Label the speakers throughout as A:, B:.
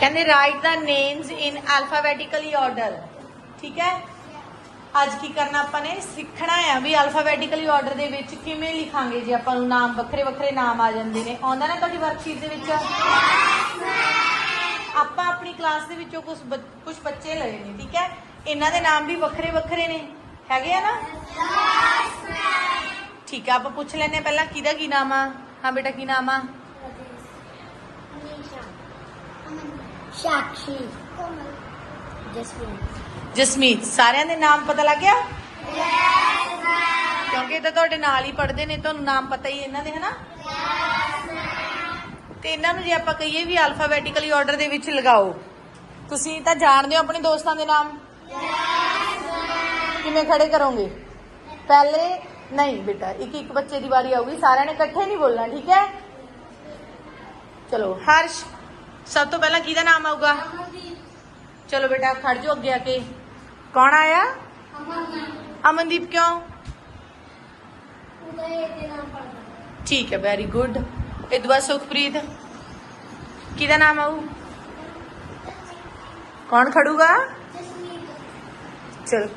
A: ਕਹਿੰਦੇ write the names in alphabetically order ਠੀਕ ਹੈ? ਅੱਜ ਕੀ ਕਰਨਾ ਆਪਾਂ ਨੇ? ਸਿੱਖਣਾ ਆ ਵੀ ਅਲਫਾਬੈਟਿਕਲੀ ਆਰਡਰ ਦੇ ਵਿੱਚ ਕਿਵੇਂ ਲਿਖਾਂਗੇ ਜੇ ਆਪਾਂ ਨੂੰ ਨਾਮ ਵੱਖਰੇ ਵੱਖਰੇ ਨਾਮ ਆ ਜਾਂਦੇ ਨੇ। ਆਉਂਦਾ ਨਾ ਤੁਹਾਡੀ ਵਰਕਸ਼ੀਟ ਦੇ ਵਿੱਚ? ਆਪਾਂ ਆਪਣੀ ਕਲਾਸ ਦੇ ਵਿੱਚੋਂ ਕੁਝ ਕੁਝ ਬੱਚੇ ਲਏ ਨੇ, ਠੀਕ ਹੈ? ਇਹਨਾਂ ਦੇ ਨਾਮ ਵੀ ਵੱਖਰੇ ਵੱਖਰੇ ਨੇ। ਹੈਗੇ ਆ ਨਾ? ਠੀਕ ਆ ਆਪਾਂ ਪੁੱਛ ਲੈਨੇ ਪਹਿਲਾਂ ਕਿਹਦਾ ਕੀ ਨਾਮ ਆ? ਹਾਂ ਬੇਟਾ, ਕੀ ਨਾਮ ਆ? ਜਸਮੀਤ। ਸਾਰਿਆਂ ਦੇ ਨਾਮ ਪਤਾ ਲੱਗ ਗਿਆ? ਕਿਉਂਕਿ ਇਹ ਤਾਂ ਤੁਹਾਡੇ ਨਾਲ ਹੀ ਪੜ੍ਹਦੇ ਨੇ ਤੁਹਾਨੂੰ ਨਾਮ ਪਤਾ ਹੀ ਇਹਨਾਂ ਦੇ ਹਨਾ? ਤੇ ਇਹਨਾਂ ਨੂੰ ਜੇ ਆਪਾਂ ਕਹੀਏ ਵੀ ਅਲਫਾਬੈਟਿਕਲੀ ਆਰਡਰ ਦੇ ਵਿੱਚ ਲਗਾਓ ਤੁਸੀਂ ਤਾਂ ਜਾਣਦੇ ਹੋ ਆਪਣੇ ਦੋਸਤਾਂ ਦੇ ਨਾਮ? ਕਿਵੇਂ ਖੜੇ ਕਰੋਗੇ? ਪਹਿਲੇ ਨਹੀਂ ਬੇਟਾ ਇੱਕ ਇੱਕ ਬੱਚੇ ਦੀ ਵਾਰੀ ਆਊਗੀ ਸਾਰਿਆਂ ਨੇ ਇਕੱਠੇ ਨਹੀਂ ਬੋਲਣਾ ਠੀਕ ਹੈ? ਚਲੋ ਹਰਸ਼। ਸਭ ਤੋਂ ਪਹਿਲਾਂ ਕਿਹਦਾ ਨਾਮ ਆਊਗਾ ਚਲੋ ਬੇਟਾ ਖੜ ਜਾਓ ਅੱਗੇ ਆ ਕੇ ਕੌਣ ਆਇਆ ਅਮਨਦੀਪ ਕਿਉਂ ਠੀਕ ਹੈ ਵੈਰੀ ਗੁੱਡ ਇਹ ਤੋਂ ਬਾਅਦ ਸੁਖਪ੍ਰੀਤ ਕਿਹਦਾ ਨਾਮ ਆਊ ਕੌਣ ਖੜੂਗਾ ਚਲੋ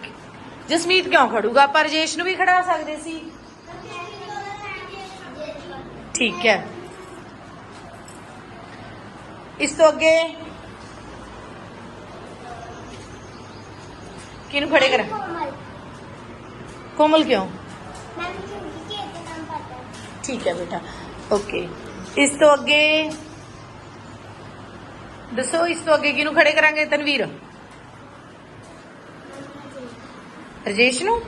A: ਜਸਮੀਤ ਕਿਉਂ ਖੜੂਗਾ ਪਰ ਰਜੇਸ਼ ਨੂੰ ਵੀ ਖੜਾ ਸਕਦੇ ਸੀ ਠੀਕ ਹੈ ਇਸ ਤੋਂ ਅੱਗੇ ਕਿਹਨੂੰ ਖੜੇ ਕਰਾਂ ਕੋਮਲ ਕਿਉਂ ਠੀਕ ਹੈ ਬੇਟਾ ਓਕੇ ਇਸ ਤੋਂ ਅੱਗੇ ਦੱਸੋ ਇਸ ਤੋਂ ਅੱਗੇ ਕਿਹਨੂੰ ਖੜੇ ਕਰਾਂਗੇ ਤਨਵੀਰ ਰਜੇਸ਼ ਨੂੰ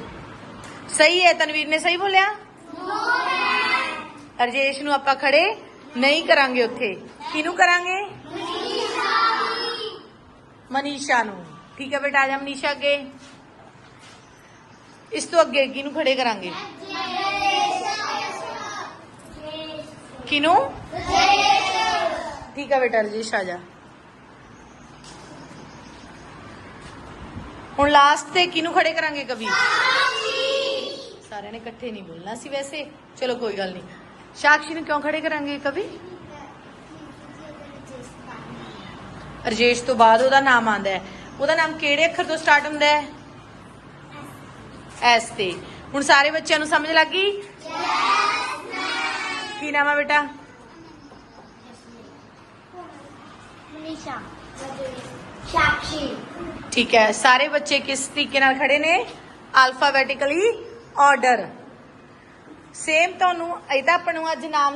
A: ਸਹੀ ਹੈ ਤਨਵੀਰ ਨੇ ਸਹੀ ਬੋਲਿਆ ਰਜੇਸ਼ ਨੂੰ ਆਪਾਂ ਖੜੇ ਨਹੀਂ ਕਰਾਂਗੇ ਉੱਥੇ ਕਿਹਨੂੰ ਕਰਾਂਗੇ ਮਨੀਸ਼ਾ ਨੂੰ ਠੀਕ ਹੈ ਬੇਟਾ ਆ ਜਾ ਮਨੀਸ਼ਾ ਅੱਗੇ ਇਸ ਤੋਂ ਅੱਗੇ ਕਿਹਨੂੰ ਖੜੇ ਕਰਾਂਗੇ ਕਿਹਨੂੰ ਠੀਕ ਹੈ ਬੇਟਾ ਰਜੇਸ਼ ਆ ਜਾ ਹੁਣ ਲਾਸਟ ਤੇ ਕਿਹਨੂੰ ਖੜੇ ਕਰਾਂਗੇ ਕਵੀ ਸਾਰਿਆਂ ਨੇ ਇਕੱਠੇ ਨਹੀਂ ਬੋਲਣਾ ਸੀ ਵੈਸੇ ਚਲੋ ਕੋਈ ਗੱਲ ਨਹੀਂ ਸਾਕਸ਼ੀ ਨੂੰ ਕਿਉਂ ਖੜੇ ਕਰਾਂਗੇ ਕਵੀ? ਰਜੇਸ਼ ਤੋਂ ਬਾਅਦ ਉਹਦਾ ਨਾਮ ਆਂਦਾ ਹੈ। ਉਹਦਾ ਨਾਮ ਕਿਹੜੇ ਅੱਖਰ ਤੋਂ ਸਟਾਰਟ ਹੁੰਦਾ ਹੈ? ਐਸ ਤੇ। ਹੁਣ ਸਾਰੇ ਬੱਚਿਆਂ ਨੂੰ ਸਮਝ ਲੱਗ ਗਈ? ਕੀ ਨਾਮ ਹੈ ਬੇਟਾ?
B: ਮਨੀਸ਼ਾ। ਸਾਕਸ਼ੀ।
A: ਠੀਕ ਹੈ। ਸਾਰੇ ਬੱਚੇ ਕਿਸ ਤਰੀਕੇ ਨਾਲ ਖੜੇ ਨੇ? ਅਲਫਾਬੈਟਿਕਲੀ ਆਰਡਰ ਸੇਮ ਤੁਹਾਨੂੰ ਇਹ ਤਾਂ ਆਪਾਂ ਨੂੰ ਅੱਜ ਨਾਮ